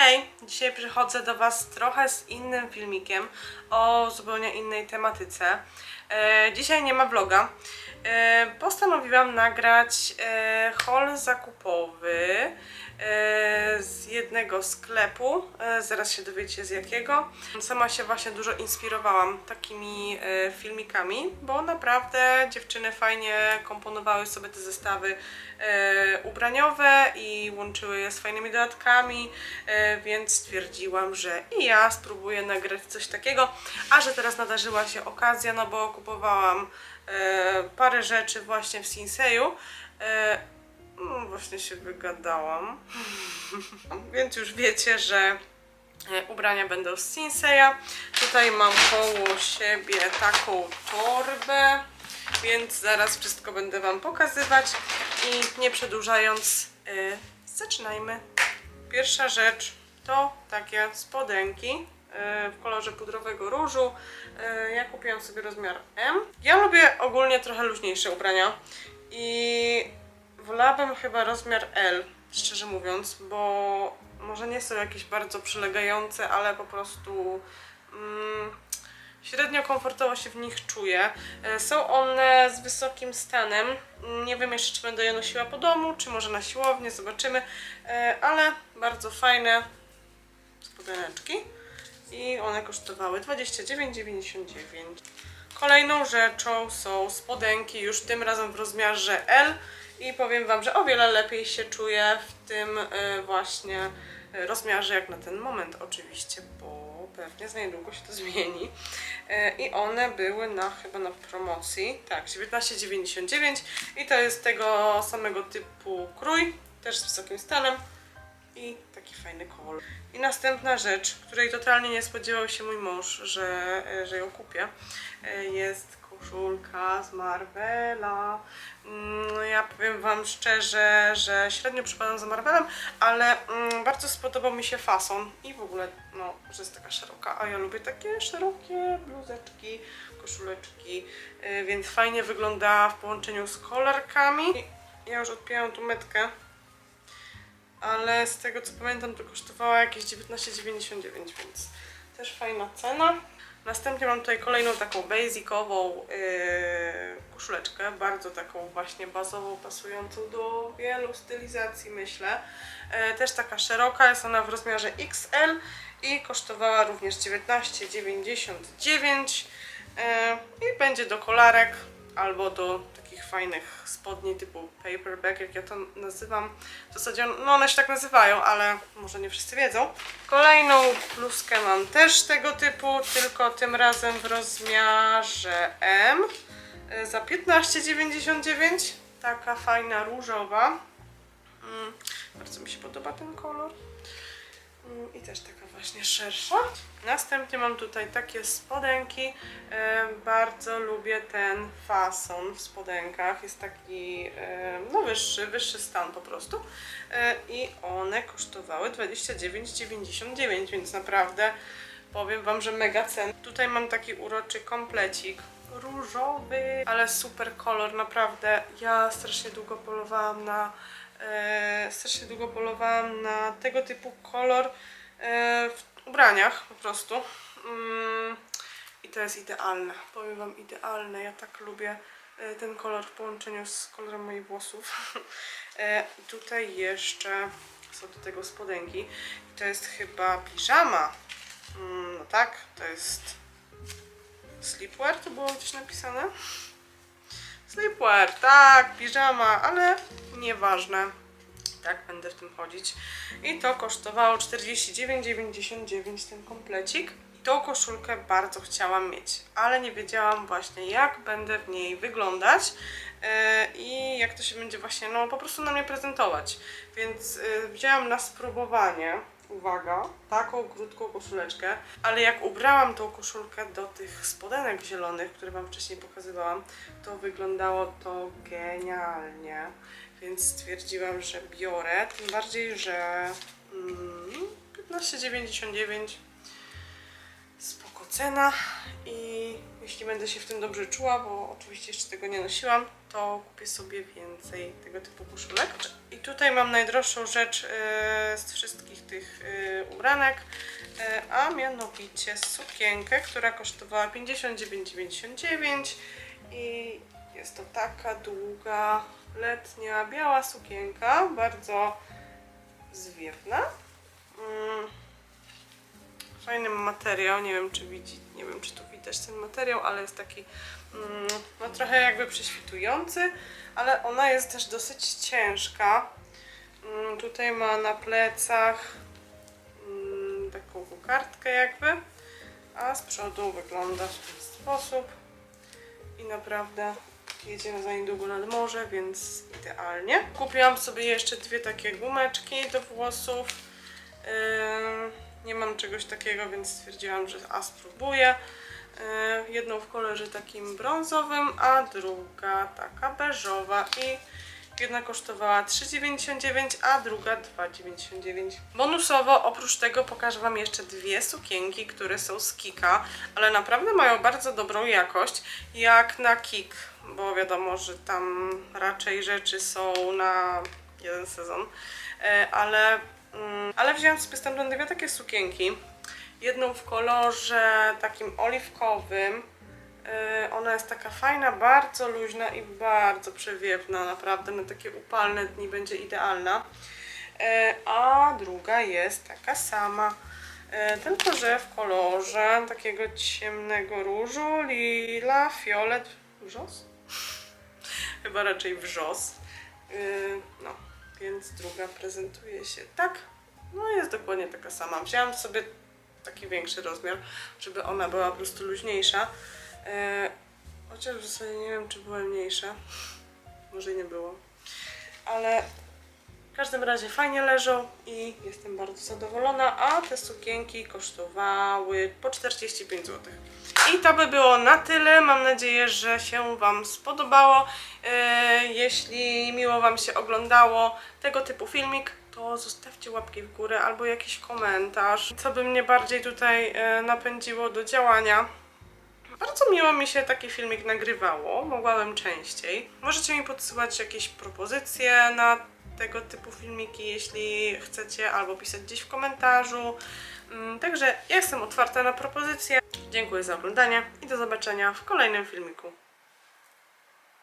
Hej, dzisiaj przychodzę do Was trochę z innym filmikiem o zupełnie innej tematyce. E, dzisiaj nie ma vloga. E, postanowiłam nagrać e, haul zakupowy z jednego sklepu. Zaraz się dowiecie z jakiego. Sama się właśnie dużo inspirowałam takimi filmikami, bo naprawdę dziewczyny fajnie komponowały sobie te zestawy ubraniowe i łączyły je z fajnymi dodatkami, więc stwierdziłam, że i ja spróbuję nagrać coś takiego, a że teraz nadarzyła się okazja, no bo kupowałam e, parę rzeczy właśnie w Sinseju. E, no, właśnie się wygadałam. Więc już wiecie, że e, ubrania będą z Sinseya. Tutaj mam koło siebie taką torbę, więc zaraz wszystko będę Wam pokazywać i nie przedłużając, zaczynajmy. Pierwsza rzecz to takie spodenki w kolorze pudrowego różu. E, Ja kupiłam sobie rozmiar M. Ja lubię ogólnie trochę luźniejsze ubrania i wolałabym chyba rozmiar L, szczerze mówiąc, bo może nie są jakieś bardzo przylegające, ale po prostu mm, średnio komfortowo się w nich czuję. E, Są one z wysokim stanem. Nie wiem jeszcze, czy będę je nosiła po domu, czy może na siłownię, zobaczymy. E, Ale bardzo fajne spodeneczki. I one kosztowały 29,99. Kolejną rzeczą są spodenki, już tym razem w rozmiarze L. I powiem Wam, że o wiele lepiej się czuję w tym e, właśnie e, rozmiarze, jak na ten moment oczywiście, bo pewnie za niedługo się to zmieni. E, I one były na chyba na promocji. Tak, 19,99 i to jest tego samego typu krój, też z wysokim stanem i taki fajny kolor. I następna rzecz, której totalnie nie spodziewał się mój mąż, że, że ją kupię, e, jest koszulka z Marvela. Mm, Ja powiem Wam szczerze, że średnio przypadam za Marvelem, ale mm, bardzo spodobał mi się fason i w ogóle, no, że jest taka szeroka, a ja lubię takie szerokie bluzeczki, koszuleczki, e, więc fajnie wygląda w połączeniu z kolorkami. Ja już odpięłam tu metkę, ale z tego co pamiętam to kosztowała jakieś 19,99, więc też fajna cena. Następnie mam tutaj kolejną taką basicową yy, koszuleczkę, bardzo taką właśnie bazową, pasującą do wielu stylizacji myślę. Yy, też taka szeroka, jest ona w rozmiarze XL i kosztowała również 19,99 yy, i będzie do kolarek albo do fajnych spodni typu paperback, jak ja to nazywam. W zasadzie no one się tak nazywają, ale może nie wszyscy wiedzą. Kolejną bluzkę mam też tego typu, tylko tym razem w rozmiarze M y, za 15,99. Taka fajna różowa. Mm, bardzo mi się podoba ten kolor. Mm, I też taka właśnie szersza. Następnie mam tutaj takie spodenki. E, bardzo lubię ten fason w spodenkach. Jest taki e, no wyższy, wyższy stan po prostu. E, I one kosztowały 29,99, więc naprawdę powiem Wam, że mega cen. Tutaj mam taki uroczy komplecik różowy, ale super kolor, naprawdę. Ja strasznie długo polowałam na e, strasznie długo polowałam na tego typu kolor e, w ubraniach po prostu. Mm, I to jest idealne. Powiem Wam idealne. Ja tak lubię e, ten kolor w połączeniu z kolorem moich włosów. Tutaj jeszcze są do tego spodenki. To jest chyba piżama. Mm, no tak, to jest sleepwear, to było gdzieś napisane. Sleepwear, tak, piżama, ale nieważne. Tak, będę w tym chodzić. I to kosztowało 49,99 ten komplecik. I tą koszulkę bardzo chciałam mieć, ale nie wiedziałam właśnie jak będę w niej wyglądać yy, i jak to się będzie właśnie, no po prostu na mnie prezentować. Więc yy, wzięłam na spróbowanie, uwaga, taką krótką koszuleczkę, ale jak ubrałam tą koszulkę do tych spodenek zielonych, które Wam wcześniej pokazywałam, to wyglądało to genialnie. Więc stwierdziłam, że biorę, tym bardziej, że mm, 15,99 spoko cena i jeśli będę się w tym dobrze czuła, bo oczywiście jeszcze tego nie nosiłam, to kupię sobie więcej tego typu koszulek. I tutaj mam najdroższą rzecz e, z wszystkich tych e, ubranek, e, a mianowicie sukienkę, która kosztowała 59,99 i jest to taka długa, letnia, biała sukienka, bardzo zwiewna. Fajny materiał, nie wiem czy widzi, nie wiem czy tu widać ten materiał, ale jest taki mm, no trochę jakby prześwitujący, ale ona jest też dosyć ciężka. Mm, tutaj ma na plecach mm, taką kokardkę jakby, a z przodu wygląda w ten sposób i naprawdę jedziemy za niedługo nad morze, więc idealnie. Kupiłam sobie jeszcze dwie takie gumeczki do włosów. Ym, nie mam czegoś takiego, więc stwierdziłam, że a spróbuję. Yy, jedną w kolorze takim brązowym, a druga taka beżowa i jedna kosztowała 3,99, a druga 2,99. Bonusowo oprócz tego pokażę Wam jeszcze dwie sukienki, które są z Kika, ale naprawdę mają bardzo dobrą jakość, jak na Kik, bo wiadomo, że tam raczej rzeczy są na jeden sezon, E, ale, mm, ale wziąłem sobie stamtąd dwie takie sukienki. Jedną w kolorze takim oliwkowym, Yy, Ona jest taka fajna, bardzo luźna i bardzo przewiewna, naprawdę na takie upalne dni będzie idealna. Yy, A druga jest taka sama, tylko że w kolorze takiego ciemnego różu, lila, fiolet, wrzos? Chyba raczej wrzos. No, więc druga prezentuje się tak. No jest dokładnie taka sama. Wzięłam sobie taki większy rozmiar, żeby ona była po prostu luźniejsza. E, chociaż w zasadzie nie wiem, czy była mniejsza. Może nie było. Ale w każdym razie fajnie leżą i jestem bardzo zadowolona, a te sukienki kosztowały po 45 zł. I to by było na tyle. Mam nadzieję, że się Wam spodobało. E, jeśli miło Wam się oglądało tego typu filmik, to zostawcie łapki w górę albo jakiś komentarz, co by mnie bardziej tutaj e, napędziło do działania. Bardzo miło mi się taki filmik nagrywało, mogłabym częściej. Możecie mi podsyłać jakieś propozycje na tego typu filmiki, jeśli chcecie, albo pisać gdzieś w komentarzu. Mm, Także jestem otwarta na propozycje. Dziękuję za oglądanie i do zobaczenia w kolejnym filmiku.